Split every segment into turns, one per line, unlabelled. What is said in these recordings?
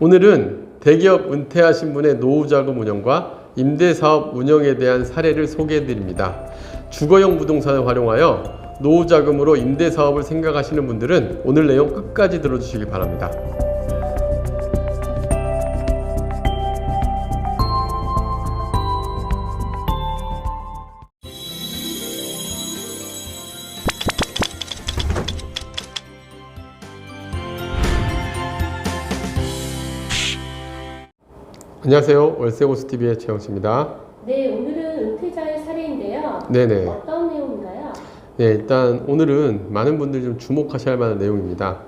오늘은 대기업 은퇴하신 분의 노후자금 운영과 임대사업 운영에 대한 사례를 소개해 드립니다. 주거용 부동산을 활용하여 노후자금으로 임대사업을 생각하시는 분들은 오늘 내용 끝까지 들어주시기 바랍니다. 안녕하세요. 월세고수TV의 최영수입니다.
네, 오늘은 은퇴자의 사례인데요.
네네.
어떤 내용인가요?
네, 일단 오늘은 많은 분들이 좀 주목하셔야 할 만한 내용입니다.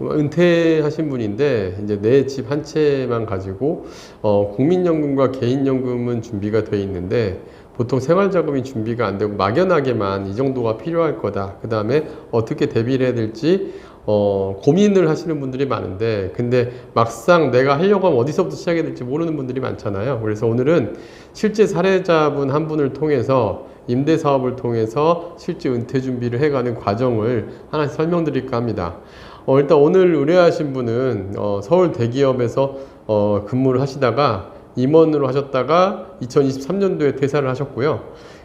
은퇴하신 분인데 이제 내 집 한 채만 가지고 어, 국민연금과 개인연금은 준비가 돼 있는데 보통 생활자금이 준비가 안 되고 막연하게만 이 정도가 필요할 거다. 그 다음에 어떻게 대비를 해야 될지 어, 고민을 하시는 분들이 많은데 근데 막상 내가 하려고 하면 어디서부터 시작해야 될지 모르는 분들이 많잖아요. 그래서 오늘은 실제 사례자분 한 분을 통해서 임대 사업을 통해서 실제 은퇴 준비를 해가는 과정을 하나씩 설명드릴까 합니다. 어, 일단 오늘 의뢰하신 분은 어, 서울 대기업에서 어, 근무를 하시다가 임원으로 하셨다가 2023년도에 퇴사를 하셨고요.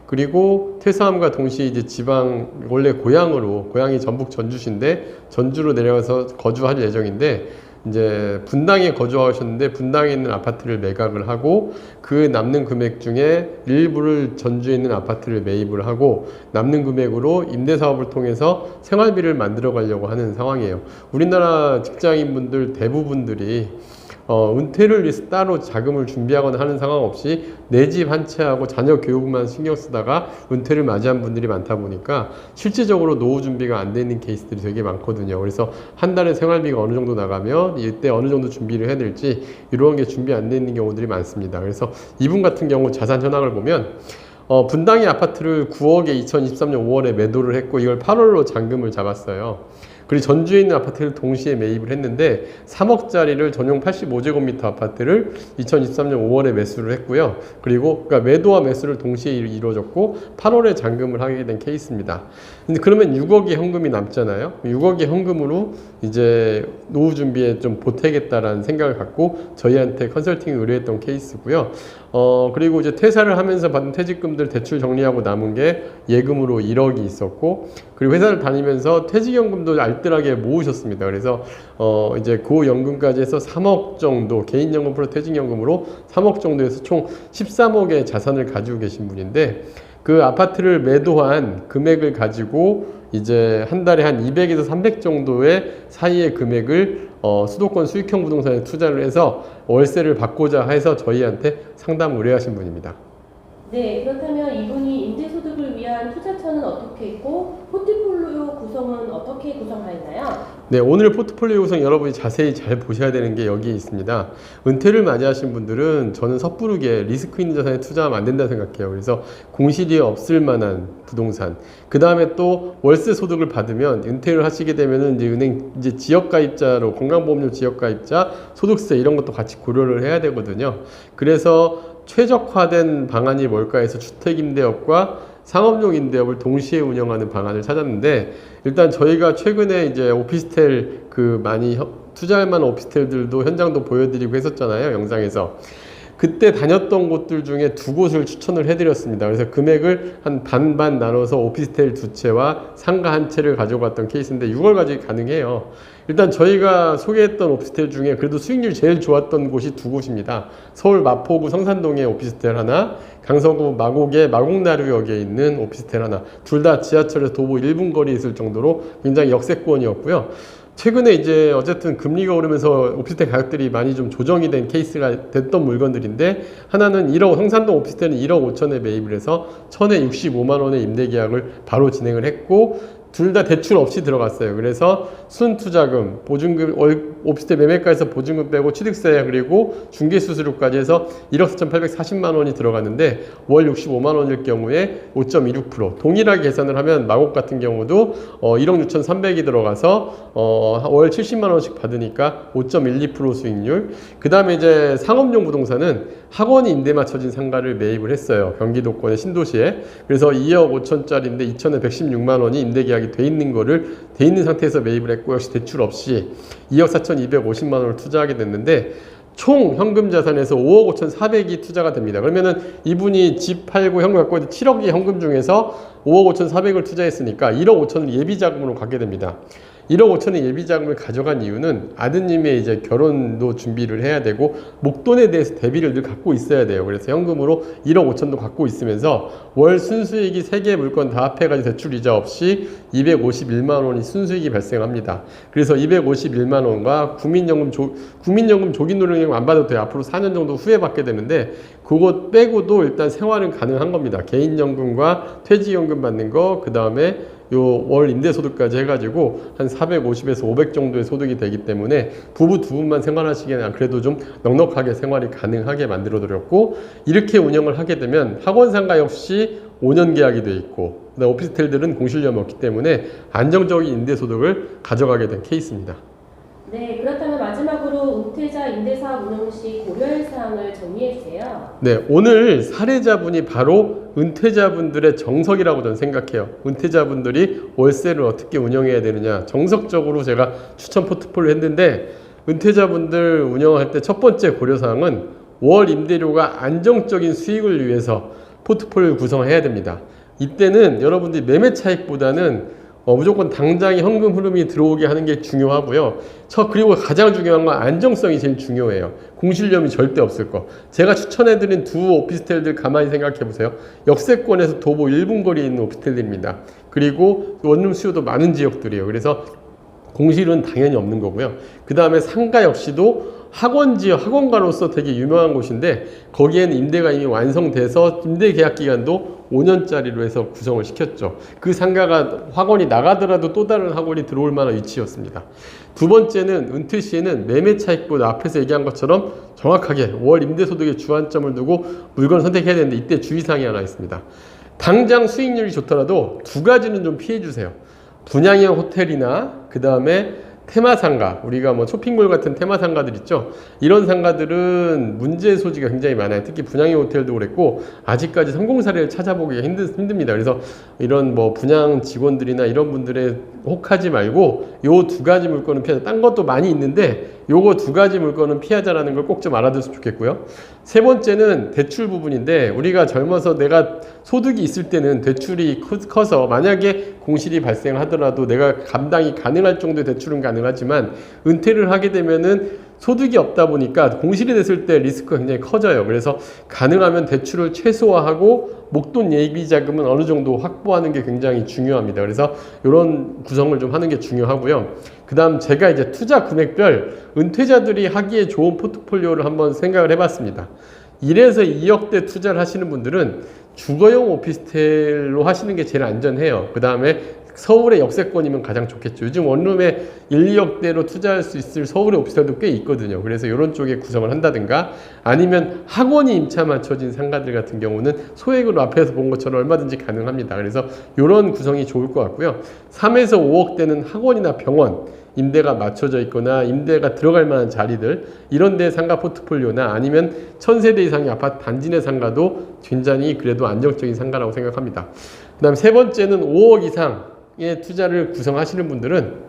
그리고 퇴사함과 동시에 이제 지방 원래 고향으로 고향이 전북 전주시인데 전주로 내려가서 거주할 예정인데 이제 분당에 거주하셨는데 분당에 있는 아파트를 매각을 하고 그 남는 금액 중에 일부를 전주에 있는 아파트를 매입을 하고 남는 금액으로 임대 사업을 통해서 생활비를 만들어 가려고 하는 상황이에요. 우리나라 직장인분들 대부분들이 어, 은퇴를 위해서 따로 자금을 준비하거나 하는 상황 없이 내 집 한 채하고 자녀 교육만 신경 쓰다가 은퇴를 맞이한 분들이 많다 보니까 실질적으로 노후 준비가 안 돼 있는 케이스들이 되게 많거든요. 그래서 한 달에 생활비가 어느 정도 나가면 이때 어느 정도 준비를 해야 될지 이런 게 준비 안 돼 있는 경우들이 많습니다. 그래서 이분 같은 경우 자산 현황을 보면 어, 분당의 아파트를 9억에 2023년 5월에 매도를 했고 이걸 8월로 잔금을 잡았어요. 그리고 전주에 있는 아파트를 동시에 매입을 했는데 3억짜리를 전용 85제곱미터 아파트를 2023년 5월에 매수를 했고요. 그리고 그러니까 매도와 매수를 동시에 이루어졌고 8월에 잔금을 하게 된 케이스입니다. 근데 그러면 6억의 현금이 남잖아요. 6억의 현금으로 이제 노후 준비에 좀 보태겠다라는 생각을 갖고 저희한테 컨설팅을 의뢰했던 케이스고요. 어, 그리고 이제 퇴사를 하면서 받은 퇴직금들 대출 정리하고 남은 게 예금으로 1억이 있었고, 그리고 회사를 다니면서 퇴직연금도 알 뜰하게 모으셨습니다. 그래서, 어, 이제 그 연금까지 해서 3억 정도, 개인연금 플러스 퇴직연금으로 3억 정도에서 총 13억의 자산을 가지고 계신 분인데, 그 아파트를 매도한 금액을 가지고 이제 한 달에 한 200에서 300 정도의 사이의 금액을 어, 수도권 수익형 부동산에 투자를 해서 월세를 받고자 해서 저희한테 상담 의뢰하신 분입니다.
네, 그렇다면 이분이 임대소득을 위한 투자처는 어떻게 있고 어떻게 구성하였나요?
네, 오늘 포트폴리오 구성 여러분이 자세히 잘 보셔야 되는 게 여기에 있습니다. 은퇴를 맞이하신 분들은 저는 섣부르게 리스크 있는 자산에 투자하면 안 된다 생각해요. 그래서 공실이 없을 만한 부동산. 그 다음에 또 월세 소득을 받으면 은퇴를 하시게 되면은 이제 은행 이제 지역 가입자로 건강보험료 지역 가입자, 소득세 이런 것도 같이 고려를 해야 되거든요. 그래서 최적화된 방안이 뭘까 해서 주택임대업과 상업용 임대업을 동시에 운영하는 방안을 찾았는데 일단 저희가 최근에 이제 오피스텔 그 많이 혀- 투자할 만한 오피스텔들도 현장도 보여드리고 했었잖아요 영상에서 그때 다녔던 곳들 중에 두 곳을 추천을 해드렸습니다. 그래서 금액을 한 반반 나눠서 오피스텔 두 채와 상가 한 채를 가져갔던 케이스인데 6월까지 가능해요. 일단 저희가 소개했던 오피스텔 중에 그래도 수익률이 제일 좋았던 곳이 두 곳입니다. 서울 마포구 성산동에 오피스텔 하나, 강서구 마곡의 마곡나루역에 있는 오피스텔 하나. 둘 다 지하철에서 도보 1분 거리에 있을 정도로 굉장히 역세권이었고요. 최근에 이제 어쨌든 금리가 오르면서 오피스텔 가격들이 많이 좀 조정이 된 케이스가 됐던 물건들인데 하나는 1억 성산동 오피스텔은 1억 5천에 매입을 해서 1천에 65만 원의 임대 계약을 바로 진행을 했고 둘 다 대출 없이 들어갔어요. 그래서 순투자금, 보증금, 월- 오피스텔 매매가에서 보증금 빼고 취득세 그리고 중개수수료까지 해서 1억 4,840만 원이 들어갔는데 월 65만 원일 경우에 5.26% 동일하게 계산을 하면 마곡 같은 경우도 어 1억 6,300이 들어가서 어 월 70만 원씩 받으니까 5.12% 수익률. 그 다음에 이제 상업용 부동산은 학원이 임대 맞춰진 상가를 매입을 했어요. 경기도권의 신도시에. 그래서 2억 5천짜리인데 2천에 116만 원이 임대 계약이 돼 있는 거를 돼 있는 상태에서 매입을 했고 역시 대출 없이 2억 4,250만 원을 투자하게 됐는데 총 현금 자산에서 5억 5,400이 투자가 됩니다. 그러면은 이분이 집 팔고 현금 갖고 있는 7억이 현금 중에서 5억 5,400을 투자했으니까 1억 5천을 예비 자금으로 갖게 됩니다. 1억 5천의 예비 자금을 가져간 이유는 아드님의 이제 결혼도 준비를 해야 되고 목돈에 대해서 대비를 늘 갖고 있어야 돼요. 그래서 현금으로 1억 5천도 갖고 있으면서 월 순수익이 3개 물건 다 합해가지고 대출 이자 없이 251만 원이 순수익이 발생합니다. 그래서 251만 원과 국민연금 조, 국민연금 조기 노령연금 안 받아도 돼요. 앞으로 4년 정도 후에 받게 되는데 그것 빼고도 일단 생활은 가능한 겁니다. 개인연금과 퇴직연금 받는 거, 그 다음에 요 월 임대소득까지 해가지고 한 450에서 500 정도의 소득이 되기 때문에 부부 두 분만 생활하시기에는 그래도 좀 넉넉하게 생활이 가능하게 만들어 드렸고 이렇게 운영을 하게 되면 학원 상가 역시 5년 계약이 돼 있고 그다음 오피스텔들은 공실료이 없기 때문에 안정적인 임대소득을 가져가게 된 케이스입니다.
네, 그렇다면 마지막으로 은퇴자 임대사업 운영 시 고려할 사항을 정리해 주세요.
네, 오늘 사례자분이 바로 은퇴자분들의 정석이라고 저는 생각해요. 은퇴자분들이 월세를 어떻게 운영해야 되느냐. 정석적으로 제가 추천 포트폴리오 했는데, 은퇴자분들 운영할 때 첫 번째 고려사항은 월 임대료가 안정적인 수익을 위해서 포트폴리오 구성해야 됩니다. 이때는 여러분들이 매매 차익보다는 어, 무조건 당장에 현금 흐름이 들어오게 하는 게 중요하고요. 저 그리고 가장 중요한 건 안정성이 제일 중요해요. 공실염이 절대 없을 거. 제가 추천해드린 두 오피스텔들 가만히 생각해 보세요. 역세권에서 도보 1분 거리에 있는 오피스텔들입니다. 그리고 원룸 수요도 많은 지역들이에요. 그래서 공실은 당연히 없는 거고요. 그 다음에 상가 역시도 학원 지역 학원가로서 되게 유명한 곳인데 거기에는 임대가 이미 완성돼서 임대 계약 기간도 5년짜리로 해서 구성을 시켰죠. 그 상가가 학원이 나가더라도 또 다른 학원이 들어올 만한 위치였습니다. 두 번째는 은퇴 시에는 매매 차익보다 앞에서 얘기한 것처럼 정확하게 월 임대 소득에 주안점을 두고 물건을 선택해야 되는데 이때 주의사항이 하나 있습니다. 당장 수익률이 좋더라도 두 가지는 좀 피해 주세요. 분양형 호텔이나 그 다음에 테마 상가 우리가 뭐 쇼핑몰 같은 테마 상가들 있죠? 이런 상가들은 문제 소지가 굉장히 많아요. 특히 분양형 호텔도 그랬고 아직까지 성공 사례를 찾아보기가 힘든, 힘듭니다. 그래서 이런 뭐 분양 직원들이나 이런 분들의 혹하지 말고 요 두 가지 물건은 피하자 딴 것도 많이 있는데 요거 두 가지 물건은 피하자라는 걸 꼭 좀 알아두셨으면 좋겠고요. 세 번째는 대출 부분인데 우리가 젊어서 내가 소득이 있을 때는 대출이 커- 커서 만약에 공실이 발생하더라도 내가 감당이 가능할 정도의 대출은 가능하지만 은퇴를 하게 되면은 소득이 없다 보니까 공실이 됐을 때 리스크가 굉장히 커져요. 그래서 가능하면 대출을 최소화하고 목돈 예비 자금은 어느 정도 확보하는 게 굉장히 중요합니다. 그래서 이런 구성을 좀 하는 게 중요하고요. 그다음 제가 이제 투자 금액별 은퇴자들이 하기에 좋은 포트폴리오를 한번 생각을 해봤습니다. 1에서 2억대 투자를 하시는 분들은 주거용 오피스텔로 하시는 게 제일 안전해요. 그 다음에 서울의 역세권이면 가장 좋겠죠. 요즘 원룸에 1, 2억대로 투자할 수 있을 서울의 오피스텔도 꽤 있거든요. 그래서 이런 쪽에 구성을 한다든가 아니면 학원이 임차 맞춰진 상가들 같은 경우는 소액으로 앞에서 본 것처럼 얼마든지 가능합니다. 그래서 이런 구성이 좋을 것 같고요. 3에서 5억대는 학원이나 병원 임대가 맞춰져 있거나 임대가 들어갈 만한 자리들 이런 데 상가 포트폴리오나 아니면 천세대 이상의 아파트 단지 내 상가도 굉장히 그래도 안정적인 상가라고 생각합니다. 그 다음 세 번째는 5억 이상 의 투자를 구성하시는 분들은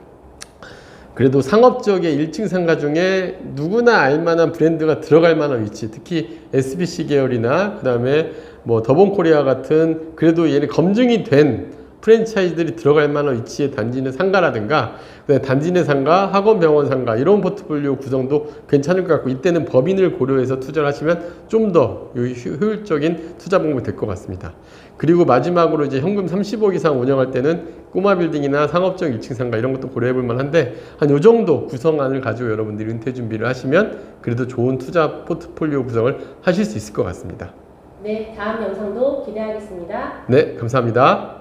그래도 상업 지역의 1층 상가 중에 누구나 알만한 브랜드가 들어갈 만한 위치, 특히 SBC 계열이나 그 다음에 뭐 더본코리아 같은 그래도 얘네 검증이 된 프랜차이즈들이 들어갈 만한 위치의 단지 내 상가라든가 단지 내 상가, 학원 병원 상가 이런 포트폴리오 구성도 괜찮을 것 같고 이때는 법인을 고려해서 투자를 하시면 좀 더 효율적인 투자 방법이 될 것 같습니다. 그리고 마지막으로 이제 현금 30억 이상 운영할 때는 꼬마 빌딩이나 상업적 1층 상가 이런 것도 고려해 볼 만한데 한 요 정도 구성안을 가지고 여러분들이 은퇴 준비를 하시면 그래도 좋은 투자 포트폴리오 구성을 하실 수 있을 것 같습니다.
네, 다음 영상도 기대하겠습니다.
네, 감사합니다.